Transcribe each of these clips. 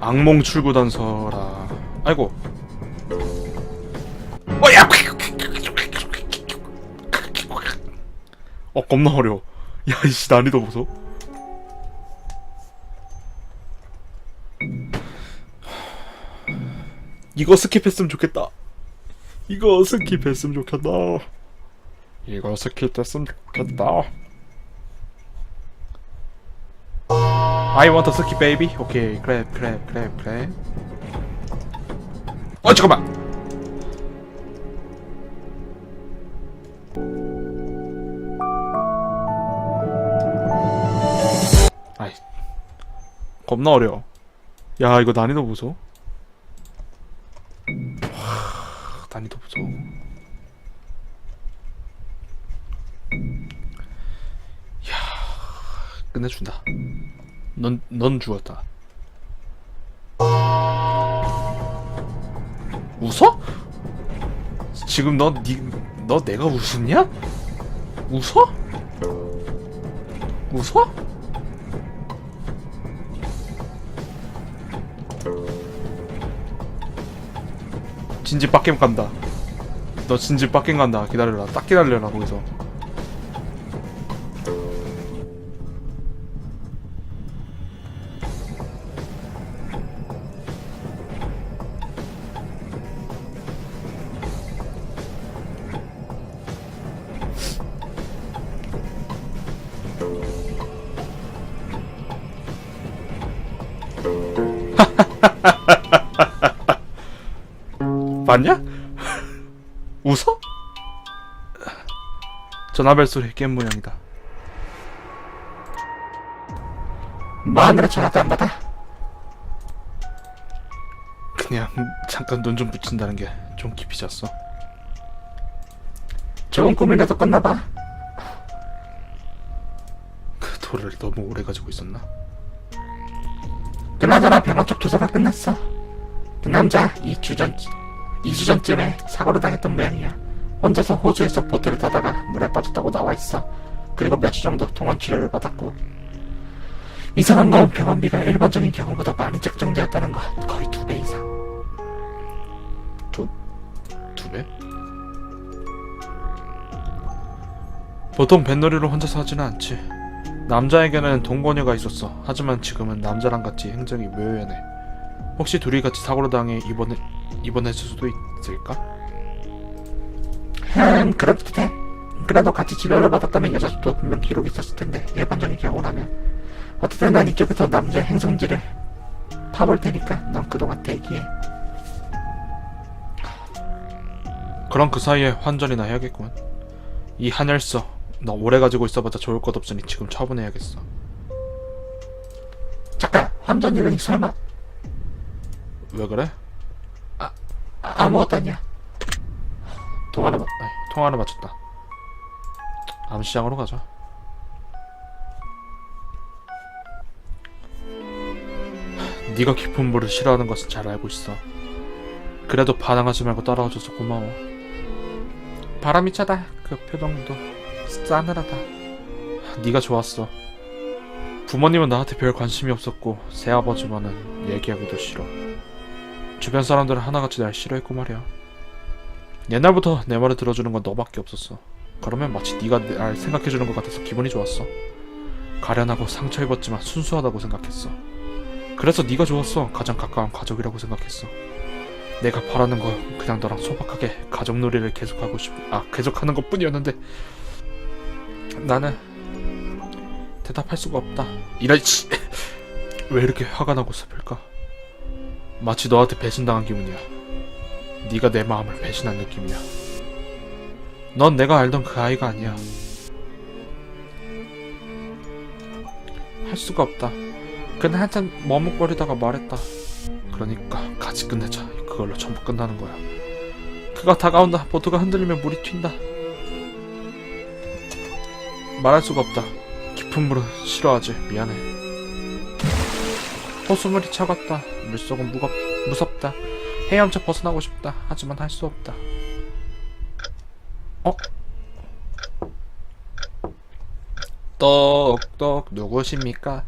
악몽 출구 단서라. 아이고. 어야. 어 겁나 어려워. 야 이씨 난이도 보소. 이거 스킵했으면 좋겠다. 이거 스킵했으면 좋겠다. 이거 스킵했으면 좋겠다. I want a skip baby. 오케이, 그래, 그래, 그래, 그래. 어 잠깐만. 아이, 겁나 어려워. 야, 이거 난이도 보소. 와, 난이도 보소. 야, 끝내준다. 넌, 넌 죽었다. 웃어? 지금 너, 니, 너 내가 웃었냐? 웃어? 웃어? 진지 빡겜 간다. 너 진지 빡겜 간다. 기다려라. 딱 기다려라, 거기서. 맞냐? 웃어? 전화벨 소리 깬 모양이다. 뭐하느라 전화도 안 받아? 그냥 잠깐 눈 좀 붙인다는 게 좀 깊이 잤어. 좋은 꿈이라도 꿨나 봐 그 돌을 너무 오래 가지고 있었나? 그나저나 병원 쪽 조사가 끝났어 그 남자 2주 전 2주 전쯤에 사고를 당했던 모양이야 혼자서 호주에서 보트를 타다가 물에 빠졌다고 나와 있어 그리고 며칠 정도 통원 치료를 받았고 이상한 건 병원비가 일반적인 경우보다 많이 책정되었다는 거 거의 두 배 이상 두 배? 보통 뱃놀이를 혼자서 하지는 않지. 남자에게는 동거녀가 있었어. 하지만 지금은 남자랑 같이 행적이 묘연해. 혹시 둘이 같이 사고를 당해 입원해 입원했을 수도 있을까? 음 그렇듯해 그래도 같이 치료를 받았다면 여자도 분명 기록이 있었을 텐데 일반적인 경우라면 어쨌든 난 이쪽에서 남자의 행성지를 파볼 테니까 넌 그동안 대기해 그럼 그 사이에 환전이나 해야겠구만. 이 한열서 너 오래 가지고 있어봤자 좋을 것 없으니 지금 처분해야겠어. 잠깐 환전이라니 설마 왜 그래? 아, 아무것도 아니야 동화는 뭐 아이, 통화를 마쳤다. 암시장으로 가자. 하, 네가 깊은 물을 싫어하는 것은 잘 알고 있어. 그래도 반항하지 말고 따라와줘서 고마워. 바람이 차다. 그 표정도 싸늘하다. 하, 네가 좋았어. 부모님은 나한테 별 관심이 없었고 새아버지만은 얘기하기도 싫어. 주변 사람들은 하나같이 날 싫어했고 말이야. 옛날부터 내 말을 들어주는 건 너밖에 없었어. 그러면 마치 네가 날 생각해주는 것 같아서 기분이 좋았어. 가련하고 상처 입었지만 순수하다고 생각했어. 그래서 네가 좋았어. 가장 가까운 가족이라고 생각했어. 내가 바라는 건 그냥 너랑 소박하게 가족놀이를 계속하고 싶, 아 계속하는 것뿐이었는데 나는 대답할 수가 없다. 이런 씨, 왜 이렇게 화가 나고 슬플까? 마치 너한테 배신당한 기분이야. 네가 내 마음을 배신한 느낌이야. 넌 내가 알던 그 아이가 아니야. 할 수가 없다. 그는 한참 머뭇거리다가 말했다. 그러니까 같이 끝내자. 그걸로 전부 끝나는 거야. 그가 다가온다. 보트가 흔들리면 물이 튄다. 말할 수가 없다. 깊은 물은 싫어하지. 미안해. 호수물이 차갑다. 물속은 무겁, 무섭다. 헤엄쳐 벗어나고 싶다. 하지만 할 수 없다. 어? 똑똑 누구십니까?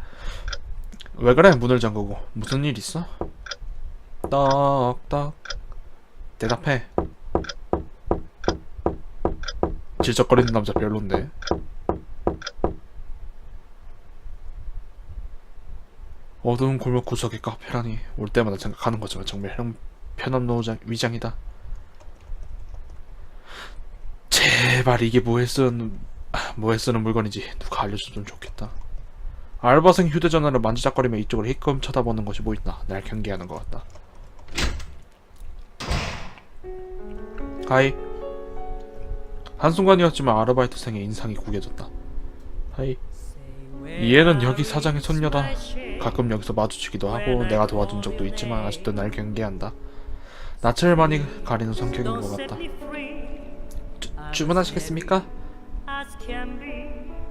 왜 그래 문을 잠그고 무슨 일 있어? 떡떡 대답해 질척거리는 남자 별론데 어두운 골목 구석의 카페라니 올 때마다 생각하는 거지만 정말 형 편한 노장 위장이다 제발 이게 뭐에 쓰는 아, 뭐에 쓰는 물건인지 누가 알려줬으면 좋겠다 알바생 휴대전화를 만지작거리며 이쪽을 힐끔 쳐다보는 것이 보인다. 날 경계하는 것 같다. 하이. 한순간이었지만 아르바이트생의 인상이 구겨졌다. 하이. 얘는 여기 사장의 손녀다. 가끔 여기서 마주치기도 하고 내가 도와준 적도 있지만 아직도 날 경계한다. 낯을 많이 가리는 성격인 것 같다. 주, 주문하시겠습니까?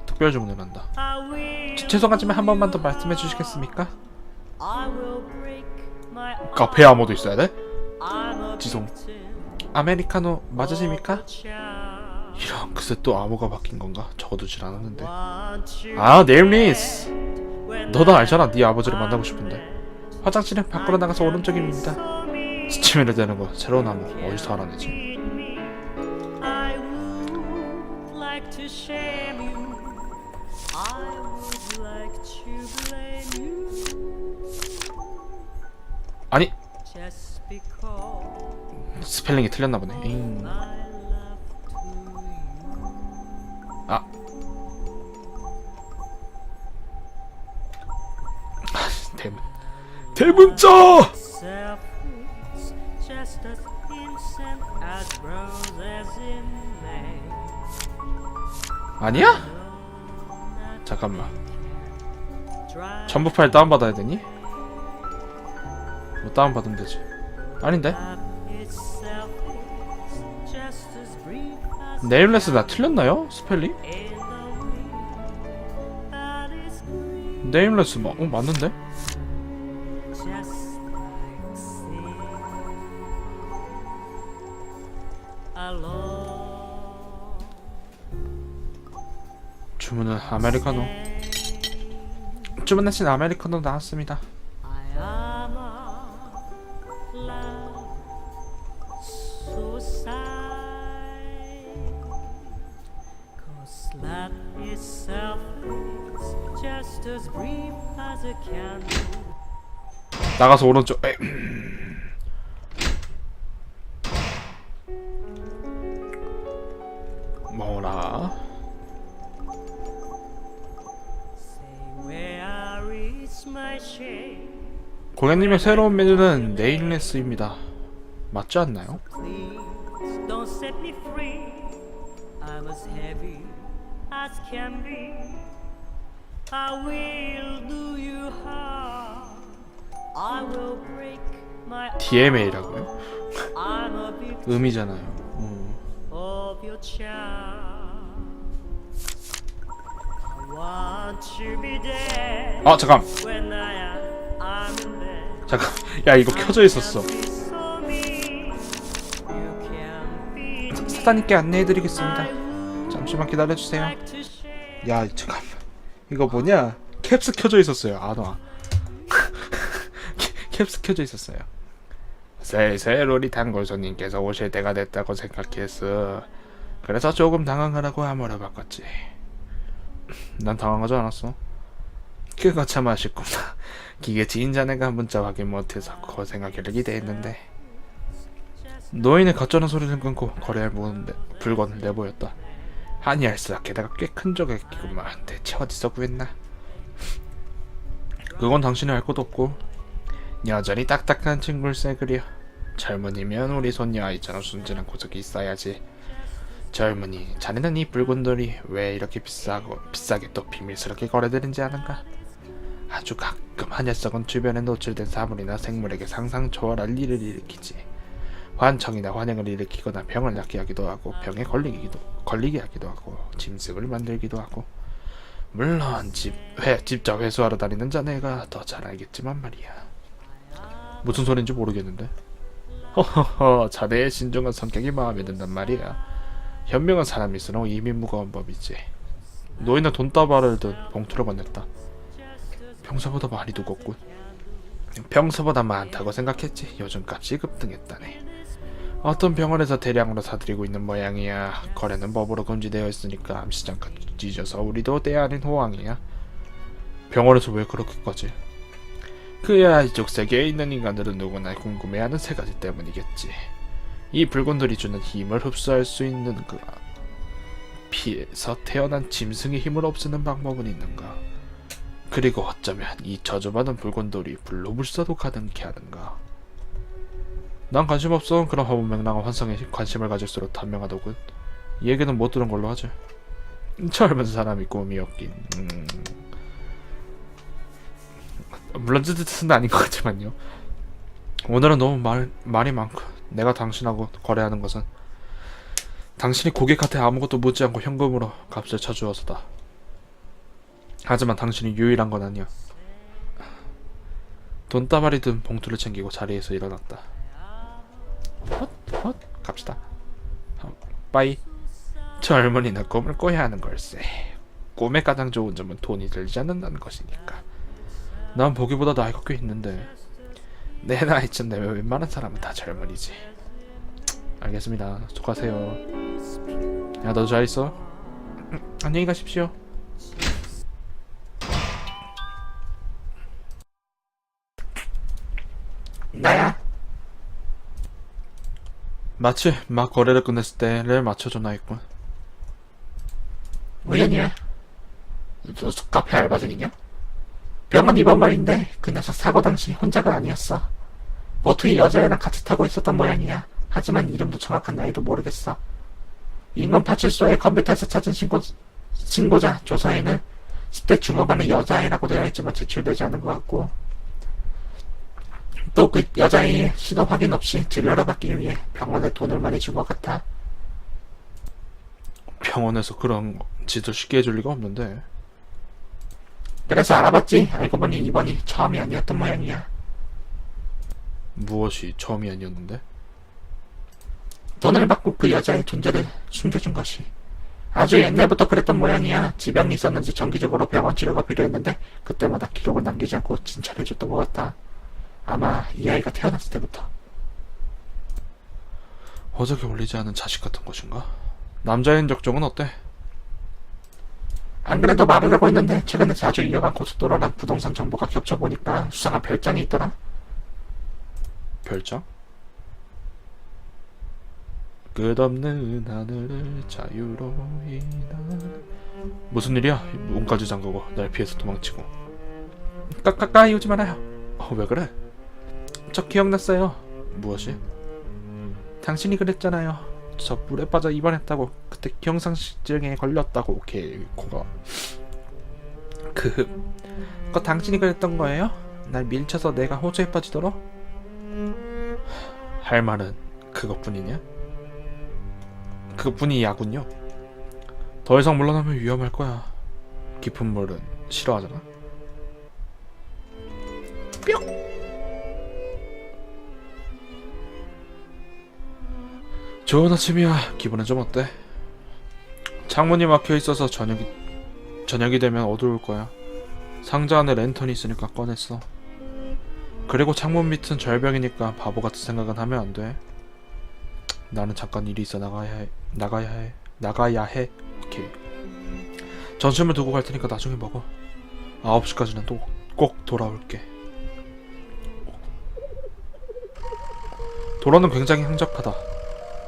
특별 주문을 한다. 지- 죄송하지만 한 번만 더 말씀해 주시겠습니까? 카페 아무도 있어야 돼? 지송. 아메리카노 맞으십니까? 이런 글쎄 또 암호가 바뀐 건가? 적어두질 않았는데. 아 네임리스! 너도 알잖아 네 아버지를 만나고 싶은데. 화장실은 밖으로 나가서 오른쪽입니다. 스치면을 대는 거 새로운 암호 어디서 알아내지? 아니. 스펠링이 틀렸나 보네. 에잉. 아 대문 대문자. 아니야? 잠깐만 전부 파일 다운받아야 되니? 뭐 다운받으면 되지 아닌데? 네임레스 나 틀렸나요? 스펠링? 네임레스 마, 어, 맞는데? 주문은 아메리카노 주문하신 아메리카노 나왔습니다 나가서 오른쪽 에이. shame? 고객님의 새로운 메뉴는 네임레스입니다 맞지 않나요? I will do you harm. I will break my DMA라고요? I'm a victim 음이잖아요 음. of your charm. I want to be there 아 잠깐 when I am I'm in bed. 잠깐 야 이거 켜져 있었어 So me, you can be 사장님께 안내해드리겠습니다 잠시만 기다려주세요 like to share. 야 잠깐만 이거 뭐냐? 캡스 켜져 있었어요. 안와 캡스 켜져 있었어요. 슬슬 우리 단골 손님께서 오실 때가 됐다고 생각했어 그래서 조금 당황하라고 암호를 바꿨지. 난 당황하지 않았어. 그거 참 아쉽구나. 기계 지인 자네가 문자 확인 못해서 고생하기를 기대했는데. 노인의 가짜는 소리를 끊고 거래할 물건을 내보였다 알싸 게다가 꽤큰 조각이구만 대체 어디서 구했나? 그건 당신이 알 것도 없고 여전히 딱딱한 친구일세 그려 젊은이면 우리 손녀 아이처럼 순진한 고석이 있어야지. 젊은이 자네는 이 붉은 돌이 왜 이렇게 비싸고 비싸게 또 비밀스럽게 거래되는지 아는가? 아주 가끔 한 녀석은 주변에 노출된 사물이나 생물에게 상상 초월할 일을 일으키지 환청이나 환영을 일으키거나 병을 낫게 하기도 하고 병에 걸리기도 걸리게 하기도 하고 짐승을 만들기도 하고 물론 집 회, 직접 회수하러 다니는 자네가 더 잘 알겠지만 말이야 무슨 소린지 모르겠는데 허허허 자네의 신중한 성격이 마음에 든단 말이야 현명한 사람일수록 이미 무거운 법이지 노인은 돈다발을 든 봉투를 건넸다 평소보다 많이 두껍군. 평소보다 많다고 생각했지. 요즘 값이 급등했다네. 어떤 병원에서 대량으로 사들이고 있는 모양이야. 거래는 법으로 금지되어 있으니까 암시장까지 찢어서 우리도 때 아닌 호황이야. 병원에서 왜 그렇게까지? 그야 이쪽 세계에 있는 인간들은 누구나 궁금해하는 세 가지 때문이겠지. 이 붉은돌이 주는 힘을 흡수할 수 있는 그 피에서 태어난 짐승의 힘을 없애는 방법은 있는가? 그리고 어쩌면 이 저주받은 붉은 돌이 불로불사도 가능케 하는가? 난 관심 없어. 그런 허무 맹랑한 환상에 관심을 가질수록 단명하더군. 이 얘기는 못 들은 걸로 하지. 젊은 사람이 꿈이었긴. 음... 물론 그 뜻은 아닌 것 같지만요. 오늘은 너무 말, 말이 많고 내가 당신하고 거래하는 것은 당신이 고객한테 아무것도 묻지 않고 현금으로 값을 쳐주어서다. 하지만 당신이 유일한 건 아니야. 돈다발이 든 봉투를 챙기고 자리에서 일어났다. 헛, 헛, 갑시다. 어, 빠이. 젊은이는 꿈을 꿔야 하는 걸세. 꿈의 가장 좋은 점은 돈이 들지 않는다는 것이니까. 난 보기보다 나이가 꽤 있는데 내 나이쯤 되면 웬만한 사람은 다 젊은이지. 알겠습니다. 수고하세요. 야, 너도 잘 있어. 음, 안녕히 가십시오. 마치 막 거래를 끝냈을 때를 맞춰 전화했군. 우연이야. 너 카페 알바 중이냐? 병원 입원 말인데 그 녀석 사고 당시 혼자가 아니었어. 보트에 여자애랑 같이 타고 있었던 모양이야. 하지만 이름도 정확한 나이도 모르겠어. 인근 파출소의 컴퓨터에서 찾은 신고, 신고자 조사에는 10대 중후반의 여자애라고 되어 있지만 제출되지 않은 것 같고 또 그 여자애의 신원 확인 없이 진료를 받기 위해 병원에 돈을 많이 준 것 같아. 병원에서 그런 짓을 쉽게 해줄 리가 없는데. 그래서 알아봤지. 알고 보니 이번이 처음이 아니었던 모양이야. 무엇이 처음이 아니었는데? 돈을 받고 그 여자의 존재를 숨겨준 것이. 아주 옛날부터 그랬던 모양이야. 지병이 있었는지 정기적으로 병원 치료가 필요했는데 그때마다 기록을 남기지 않고 진찰해줬던 것 같아. 아마 이 아이가 태어났을 때부터. 어저께 올리지 않은 자식 같은 것인가? 남자인 적종은 어때? 안 그래도 말을 하고 있는데 최근에 자주 이어간 고속도로랑 부동산 정보가 겹쳐보니까 수상한 별장이 있더라. 별장? 끝없는 하늘을 자유로이 날 무슨 일이야? 몸까지 잠그고 날 피해서 도망치고 까까까이 오지 말아요 어, 왜 그래? 저 기억났어요 무엇이? 당신이 그랬잖아요 저 물에 빠져 입원했다고 그때 경상실증에 걸렸다고 오케이 코가 그... 그거 당신이 그랬던 거예요? 날 밀쳐서 내가 호주에 빠지도록? 할 말은 그것뿐이냐? 그뿐이야군요. 더 이상 물러나면 위험할 거야. 깊은 물은 싫어하잖아. 뿅. 좋은 아침이야. 기분은 좀 어때? 창문이 막혀 있어서 저녁이 저녁이 되면 어두울 거야. 상자 안에 랜턴이 있으니까 꺼냈어. 그리고 창문 밑은 절벽이니까 바보 같은 생각은 하면 안 돼. 나는 잠깐 일이 있어 나가야 해. 나가야 해. 나가야 해. 오케이. 전심을 두고 갈 테니까 나중에 먹어. 9시까지는 또 꼭 돌아올게. 도로는 굉장히 한적하다.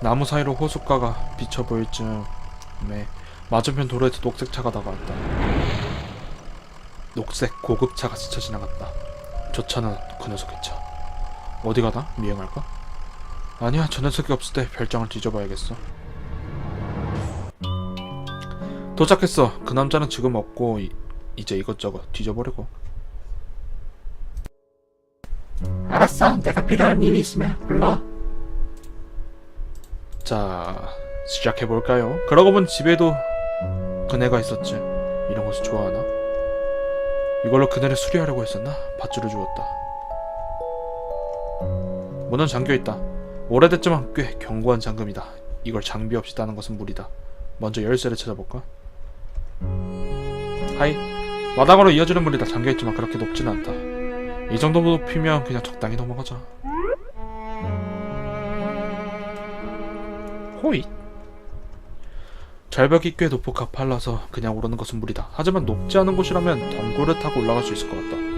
나무 사이로 호숫가가 비쳐 보일 즈음에 맞은편 도로에서 녹색 차가 다가왔다. 녹색 고급 차가 스쳐 지나갔다. 저 차는 그 녀석의 차. 어디 가다? 미행할까? 아니야, 저 녀석이 없을 때 별장을 뒤져봐야겠어. 도착했어. 그 남자는 지금 없고 이, 이제 이것저것 뒤져보려고. 알았어. 내가 필요한 일이 있으면 불러. 자, 시작해볼까요? 그러고 보니 집에도 그네가 있었지. 이런 것을 좋아하나? 이걸로 그네를 수리하려고 했었나? 밧줄을 주었다. 문은 잠겨있다. 오래됐지만 꽤 견고한 잠금이다. 이걸 장비 없이 따는 것은 무리다. 먼저 열쇠를 찾아볼까? 하이. 마당으로 이어지는 물이 다 잠겨있지만 그렇게 높진 않다. 이 정도 높이면 그냥 적당히 넘어가자. 호잇. 절벽이 꽤 높고 가팔라서 그냥 오르는 것은 무리다. 하지만 높지 않은 곳이라면 덩굴을 타고 올라갈 수 있을 것 같다.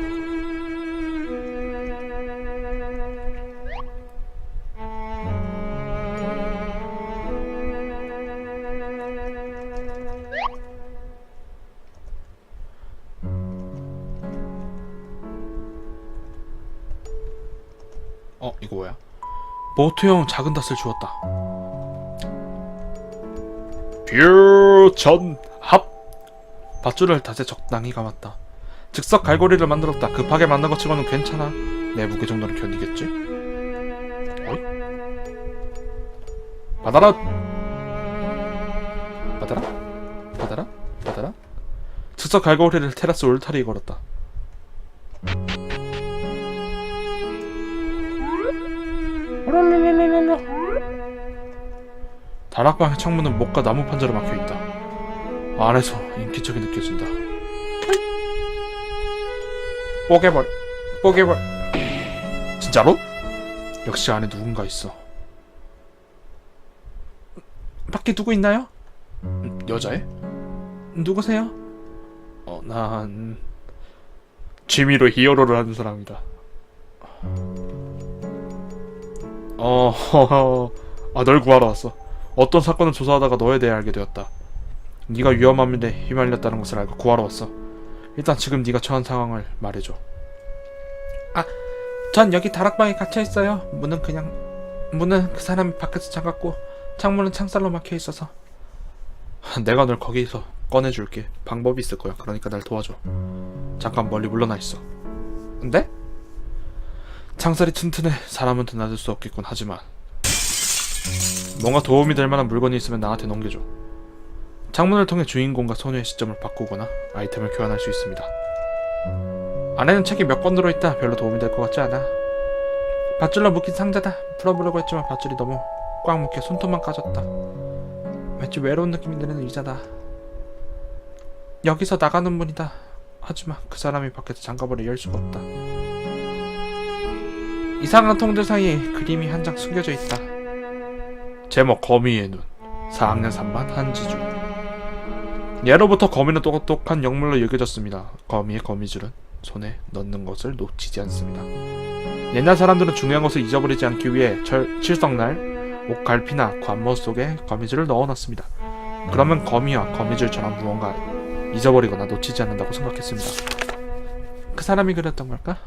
어, 이거 뭐야? 보트용 작은 닷을 주었다. 뷰전합 밧줄을 닷에 적당히 감았다. 즉석 갈고리를 만들었다. 급하게 만든 것 치고는 괜찮아. 내 무게 정도는 견디겠지? 어이? 받아라! 받아라? 받아라? 받아라? 즉석 갈고리를 테라스 울타리에 걸었다. 다락방의 창문은 목과 나무 판자로 막혀 있다. 안에서 인기척이 느껴진다. 뽀개벌, 뽀개벌. 진짜로? 역시 안에 누군가 있어. 밖에 누구 있나요? 음, 여자애? 누구세요? 어, 난 취미로 히어로를 하는 사람이다. 어. 아, 널 구하러 왔어. 어떤 사건을 조사하다가 너에 대해 알게 되었다. 네가 위험한 일에 휘말렸다는 것을 알고 구하러 왔어. 일단 지금 네가 처한 상황을 말해줘. 아, 전 여기 다락방에 갇혀 있어요. 문은 그냥 문은 그 사람이 밖에서 잠갔고 창문은 창살로 막혀 있어서. 내가 널 거기서 꺼내줄게. 방법이 있을 거야. 그러니까 날 도와줘. 잠깐 멀리 물러나 있어. 근데? 창살이 튼튼해. 사람은 드나들 수 없겠군. 하지만 뭔가 도움이 될 만한 물건이 있으면 나한테 넘겨줘. 창문을 통해 주인공과 소녀의 시점을 바꾸거나 아이템을 교환할 수 있습니다. 안에는 책이 몇 권 들어있다. 별로 도움이 될 것 같지 않아. 밧줄로 묶인 상자다. 풀어보려고 했지만 밧줄이 너무 꽉 묶여 손톱만 까졌다. 왠지 외로운 느낌이 드는 의자다. 여기서 나가는 문이다. 하지만 그 사람이 밖에서 장갑을 열 수가 없다. 이상한 통들 사이에 그림이 한 장 숨겨져 있다. 제목 거미의 눈 4학년 3반 한지주 예로부터 거미는 똑똑한 영물로 여겨졌습니다. 거미의 거미줄은 손에 넣는 것을 놓치지 않습니다. 옛날 사람들은 중요한 것을 잊어버리지 않기 위해 절, 칠성날 옷갈피나 관모 속에 거미줄을 넣어놨습니다. 그러면 거미와 거미줄처럼 무언가 잊어버리거나 놓치지 않는다고 생각했습니다. 그 사람이 그랬던 걸까?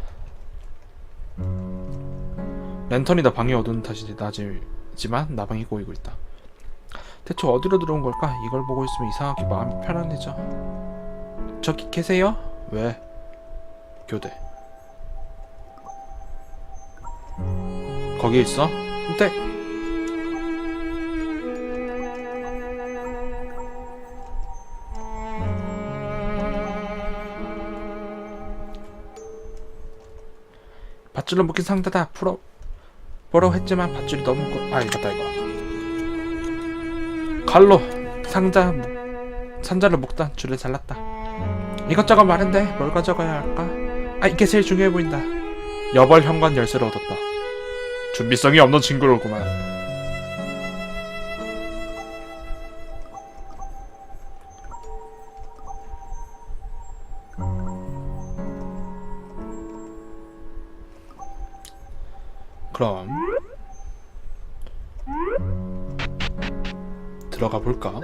랜턴이 다 방이 어두운 탓이 낮이 지만 나방이 꼬이고 있다. 대체 어디로 들어온 걸까? 이걸 보고 있으면 이상하게 마음이 편안해져. 저기 계세요? 왜? 교대. 거기 있어? 근데 밧줄로 묶인 상자다 풀어 보라고 했지만 밧줄이 너무 고... 아 이거다 이거. 칼로 상자 상자를 묶다 줄을 잘랐다. 이것저것 많은데 뭘 가져가야 할까? 아 이게 제일 중요해 보인다. 여벌 현관 열쇠를 얻었다. 준비성이 없는 친구로구만. 그럼 들어가 볼까?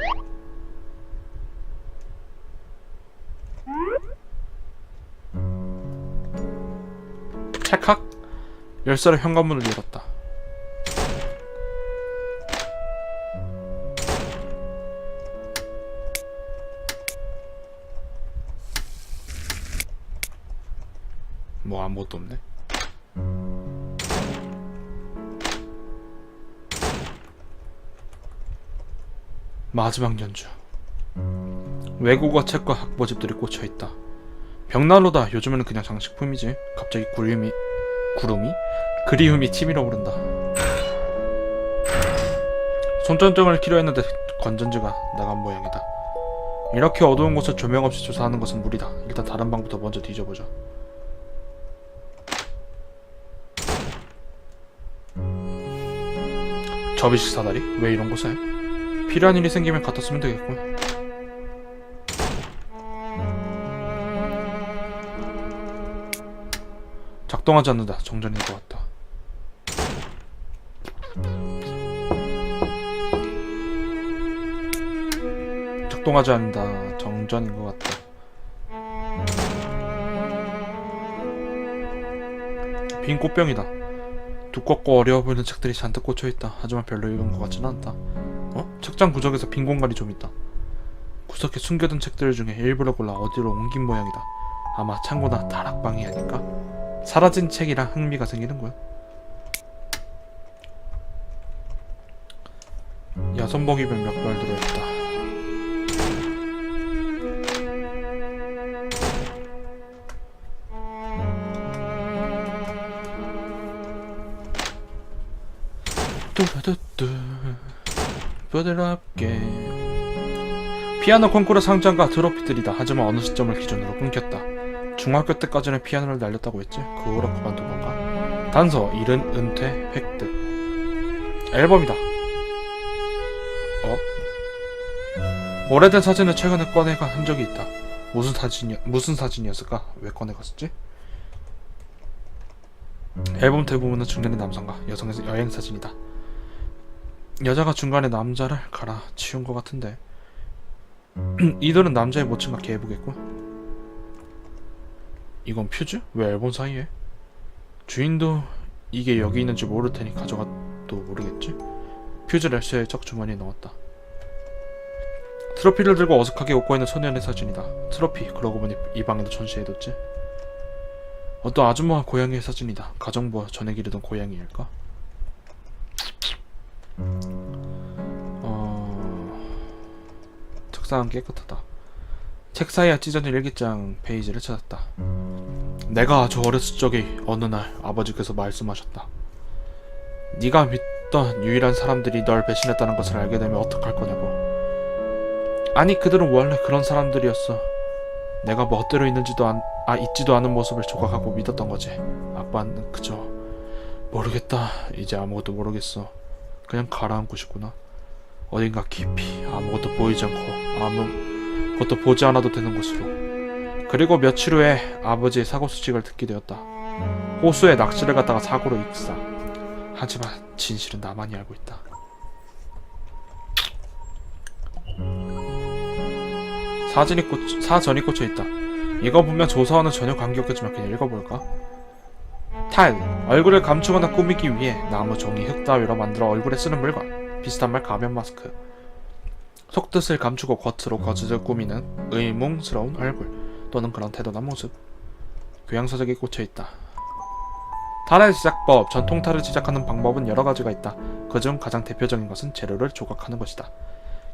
찰칵 열쇠로 현관문을 열었다. 뭐 아무것도 없네. 마지막 연주. 외국어 책과 학보집들이 꽂혀 있다. 벽난로다. 요즘에는 그냥 장식품이지. 갑자기 구름이 구름이 그리움이 치밀어 오른다. 손전등을 키려 했는데 건전지가 나간 모양이다. 이렇게 어두운 곳을 조명 없이 조사하는 것은 무리다. 일단 다른 방부터 먼저 뒤져보자. 접이식 사다리? 왜 이런 곳에? 필요한 일이 생기면 갖다 쓰면 되겠군. 작동하지 않는다. 정전인 것 같다. 작동하지 않는다. 정전인 것 같다. 빈 꽃병이다. 두껍고 어려워 보이는 책들이 잔뜩 꽂혀 있다. 하지만 별로 읽은 것 같지는 않다. 어? 책장 구석에서 빈 공간이 좀 있다. 구석에 숨겨둔 책들 중에 일부러 골라 어디로 옮긴 모양이다. 아마 창고나 다락방이 아닐까? 사라진 책이라 흥미가 생기는군. 야선복이면 몇벌 들어있다. 뚜루뚜뚜 부드럽게 피아노 콩쿠르 상장과 트로피들이다. 하지만 어느 시점을 기준으로 끊겼다. 중학교 때까지는 피아노를 날렸다고 했지. 그 후로 그만둔 건가? 단서, 일은, 은퇴, 획득. 앨범이다. 어? 오래된 사진을 최근에 꺼내간 흔적이 있다. 무슨 사진이 무슨 사진이었을까? 왜 꺼내갔었지? 앨범 대부분은 중년의 남성과 여성의 여행 사진이다. 여자가 중간에 남자를 갈아 치운 것 같은데 이들은 남자의 모친과 계부겠군. 이건 퓨즈? 왜 앨범 사이에? 주인도 이게 여기 있는지 모를 테니 가져가도 모르겠지? 퓨즈를 쇠 적주머니에 넣었다. 트로피를 들고 어색하게 웃고 있는 소년의 사진이다. 트로피, 그러고 보니 이 방에도 전시해뒀지. 어떤 아줌마와 고양이의 사진이다. 가정부와 전에 기르던 고양이일까? 책상은 깨끗하다. 책 사이에 찢어진 일기장 페이지를 찾았다. 내가 아주 어렸을 적에 어느 날 아버지께서 말씀하셨다. 네가 믿던 유일한 사람들이 널 배신했다는 것을 알게 되면 어떡할 거냐고. 아니 그들은 원래 그런 사람들이었어. 내가 멋대로 있는지도 안, 아 있지도 않은 모습을 조각하고 믿었던 거지. 아빠는 그저 모르겠다. 이제 아무것도 모르겠어. 그냥 가라앉고 싶구나. 어딘가 깊이 아무것도 보이지 않고 아무 것도 보지 않아도 되는 곳으로. 그리고 며칠 후에 아버지의 사고 소식을 듣게 되었다. 호수에 낚시를 갔다가 사고로 익사. 하지만 진실은 나만이 알고 있다. 사진이 꽂, 사전이 꽂혀 있다. 이거 보면 조사와는 전혀 관계없겠지만 그냥 읽어볼까? 탈, 얼굴을 감추거나 꾸미기 위해 나무 종이 흙 따위로 만들어 얼굴에 쓰는 물건. 비슷한 말 가면 마스크. 속뜻을 감추고 겉으로 거짓을 꾸미는 의문스러운 얼굴 또는 그런 태도나 모습. 교양서적이 꽂혀 있다. 탈의 시작법, 전통 탈을 시작하는 방법은 여러 가지가 있다. 그중 가장 대표적인 것은 재료를 조각하는 것이다.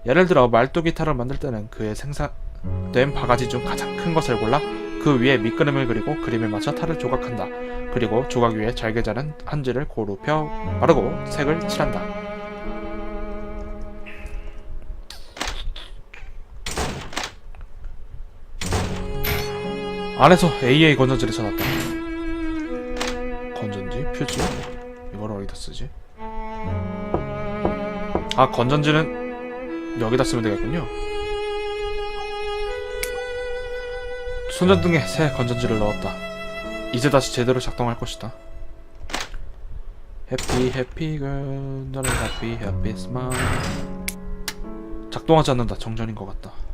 예를 들어 말뚝 기타를 만들 때는 그의 생산된 바가지 중 가장 큰 것을 골라 그 위에 밑그림을 그리고 그림에 맞춰 탈을 조각한다. 그리고 조각 위에 잘게 자른 한지를 고루 펴 바르고 색을 칠한다. 안에서 AA 건전지를 찾았다. 건전지? 퓨즈? 이걸 어디다 쓰지? 아 건전지는 여기다 쓰면 되겠군요. 손전등에 새 건전지를 넣었다. 이제 다시 제대로 작동할 것이다. 해피 해피 걸 너는 해피 해피 스마일 작동하지 않는다. 정전인 것 같다.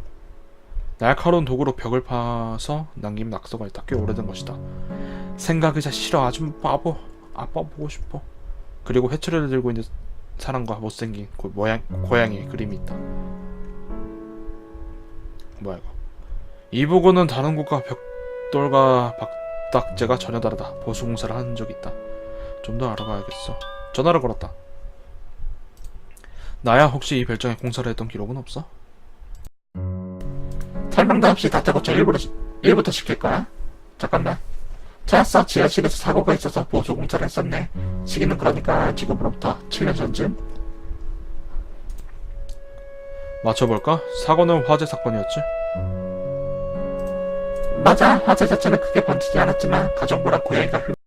날카로운 도구로 벽을 파서 남긴 낙서가 있다. 꽤 오래된 것이다. 생각이자 싫어. 아줌 바보. 아빠 보고 싶어. 그리고 회초리를 들고 있는 사람과 못생긴 고, 모양, 고양이의 그림이 있다. 뭐야 이거? 이 부분은 다른 곳과 벽돌과 박닥재가 전혀 다르다. 보수 공사를 한 적이 있다. 좀 더 알아봐야겠어. 전화를 걸었다. 나야 혹시 이 별장에 공사를 했던 기록은 없어? 설명도 없이 다짜고짜 일부러, 시- 일부터 시킬 거야? 잠깐만. 찾았어. 지하실에서 사고가 있어서 보수 공사를 했었네. 시기는 그러니까 지금으로부터 7년 전쯤? 맞춰볼까? 사고는 화재 사건이었지? 맞아, 화재 자체는 크게 번지지 않았지만 가정부랑 고양이가